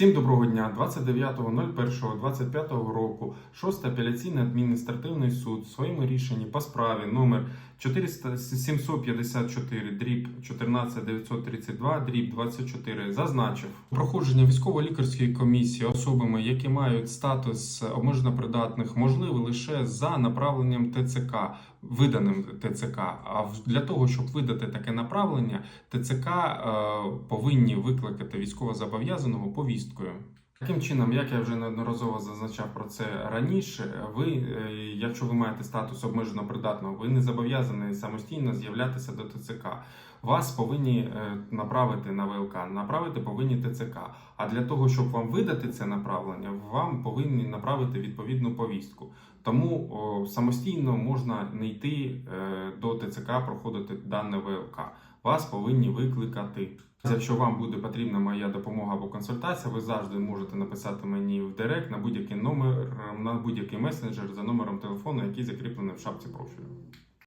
Всім доброго дня. 29.01.25 року 6 апеляційний адміністративний суд в своєму рішенні по справі номер 754 дріб 14932 дріб 24 зазначив проходження військово-лікарської комісії особами, які мають статус обмежено придатних, можливе лише за направленням ТЦК, виданим ТЦК. А для того, щоб видати таке направлення, ТЦК е, повинні викликати військовозобов'язаного повісткою. Таким чином, як я вже неодноразово зазначав про це раніше, ви, е, якщо ви маєте статус обмежено придатного, ви не зобов'язані самостійно з'являтися до ТЦК. Вас повинні е, направити на ВЛК, направити повинні ТЦК. А для того, щоб вам видати це направлення, вам повинні направити відповідну повістку. Тому самостійно можна не йти е, до ТЦК, проходити дане ВЛК. Вас повинні викликати. Якщо вам буде потрібна моя допомога або консультація, ви завжди можете написати мені в Директ на будь-який номер, на будь-який месенджер за номером телефону, який закріплений в шапці профілю.